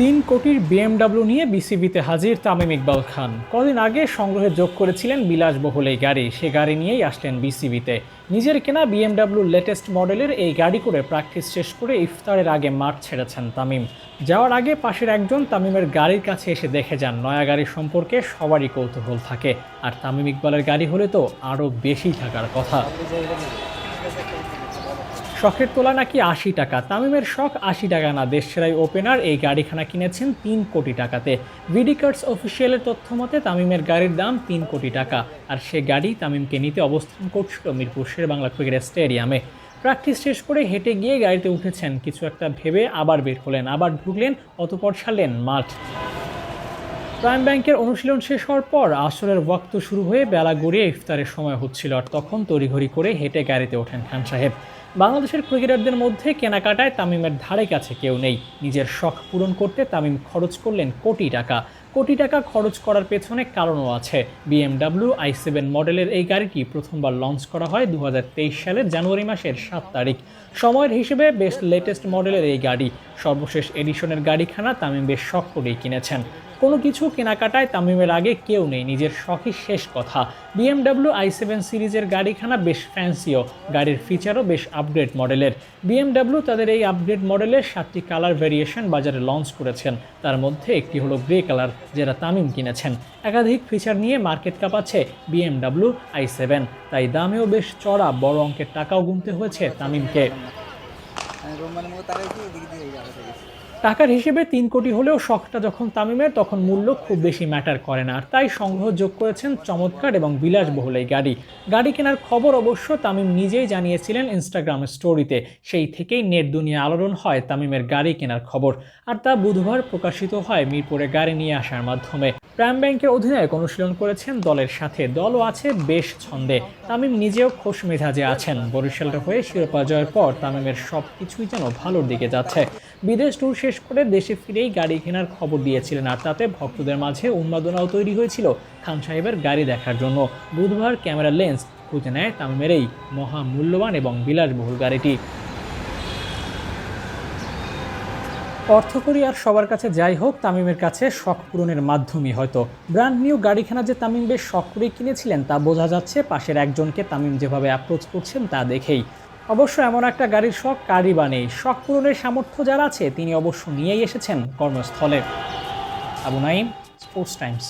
তিন কোটির বিএমডাব্লিউ নিয়ে বিসিবিতে হাজির তামিম ইকবাল খান। কদিন আগে সংগ্রহে যোগ করেছিলেন বিলাসবহুল এই গাড়ি। সে গাড়ি নিয়েই আসলেন বিসিবিতে। নিজের কেনা বিএমডাব্লিউ লেটেস্ট মডেলের এই গাড়ি করে প্র্যাকটিস শেষ করে ইফতারের আগে মাঠ ছেড়েছেন তামিম। যাওয়ার আগে পাশের একজন তামিমের গাড়ির কাছে এসে দেখে যান, নয়া গাড়ি সম্পর্কে সবারই কৌতূহল থাকে। আর তামিম ইকবালের গাড়ি হলে তো আরও বেশি থাকার কথা। শখের তোলা নাকি আশি টাকা? তামিমের শখ আশি টাকা না। দেশ দেশসেরাই ওপেনার এই গাড়িখানা কিনেছেন তিন কোটি টাকাতে। ভিডি কার্ডস অফিসিয়ালের তথ্য মতে, তামিমের গাড়ির দাম তিন কোটি টাকা। আর সে গাড়ি তামিমকে নিতে অবস্থান করছিল মিরপুর শেরবাংলা ক্রিকেট স্টেডিয়ামে। প্র্যাকটিস শেষ করে হেঁটে গিয়ে গাড়িতে উঠেছেন। কিছু একটা ভেবে আবার বের হলেন, আবার ঢুকলেন, অতপর ছাড়লেন মাঠ। প্রাইম ব্যাংকের অনুশীলন শেষ হওয়ার পর আসরের ওয়াক্ত শুরু হয়ে বেলা গড়িয়ে ইফতারের সময় হচ্ছিল, আর তখন তড়িঘড়ি করে হেঁটে গাড়িতে ওঠেন খান সাহেব। বাংলাদেশের ক্রিকেটারদের মধ্যে কেনাকাটায় তামিমের ধারে কাছে কেউ নেই। নিজের শখ পূরণ করতে তামিম খরচ করলেন কোটি টাকা। কোটি টাকা খরচ করার পেছনে কারণও আছে। বিএমডাব্লিউ আই সেভেন মডেলের এই গাড়িটি প্রথমবার লঞ্চ করা হয় দু হাজার তেইশ সালের জানুয়ারি মাসের সাত তারিখ। সময়ের হিসেবে বেশ লেটেস্ট মডেলের এই গাড়ি। সর্বশেষ এডিশনের গাড়িখানা তামিম বেশ শখ করেই কিনেছেন। কোনো কিছু কেনাকাটায় তামিমের আগে কেউ নেই। নিজের শখই শেষ কথা। বিএমডাব্লিউ আই সেভেন সিরিজের গাড়িখানা বেশ ফ্যান্সিও। গাড়ির ফিচারও বেশ আপগ্রেড মডেলের বিএমডাব্লিউ তাদের এই আপগ্রেড মডেলের সাতটি কালার ভেরিয়েশন বাজারে লঞ্চ করেছেন। তার মধ্যে একটি হলো গ্রে কালার যেটা তামিম কিনেছেন। একাধিক ফিচার নিয়ে মার্কেট কাঁপাচ্ছে বিএমডাব্লিউ আই সেভেন তাই দামেও বেশ চড়া, বড় অঙ্কের টাকাও গুনতে হয়েছে তামিমকে। টাকার হিসেবে তিন কোটি হলেও শখটা যখন তামিমের, তখন মূল্য খুব বেশি ম্যাটার করে না। আর তাই সংগ্রহ যোগ করেছেন চমৎকার এবং বিলাসবহুল এই গাড়ি। গাড়ি কেনার খবর অবশ্য তামিম নিজেই জানিয়েছিলেন ইনস্টাগ্রাম স্টোরিতে সেই থেকেই নেট দুনিয়া আলোড়ন হয় তামিমের গাড়ি কেনার খবর। আর তা বুধবার প্রকাশিত হয় মিরপুরে গাড়ি নিয়ে আসার মাধ্যমে। প্রাইম ব্যাংকের অধিনায়ক অনুশীলন করেছেন দলের সাথে। দলও আছে বেশ ছন্দে। তামিম নিজেও খোশ মেজাজে আছেন। বরিশালটা হয়ে শিরোপা জয়ের পর তামিমের সব কিছুই যেন ভালোর দিকে যাচ্ছে। বিদেশ ট্যুর শেষ করে দেশে ফিরেই গাড়ি কেনার খবর দিয়েছিলেন আর তাতে ভক্তদের মাঝে উন্মাদনাও তৈরি হয়েছিল খান সাহেবের গাড়ি দেখার জন্য। বুধবার ক্যামেরা লেন্স খুঁজে নেয় তামিমের এই মহামূল্যবান এবং বিলাসবহুল গাড়িটি। অর্থকরী আর সবার কাছে যাই হোক, তামিমের কাছে শখ পূরণের মাধ্যমই হয়তো। ব্র্যান্ড নিউ গাড়িখানা যে তামিম বেশ শখ করেই কিনেছিলেন, তা বোঝা যাচ্ছে পাশের একজনকে তামিম যেভাবে অ্যাপ্রোচ করছেন তা দেখেই। অবশ্য এমন একটা গাড়ির শখ কারই বানে শখ পূরণের সামর্থ্য যারা আছে, তিনি অবশ্য নিয়েই এসেছেন কর্মস্থলে Abu Naim sports times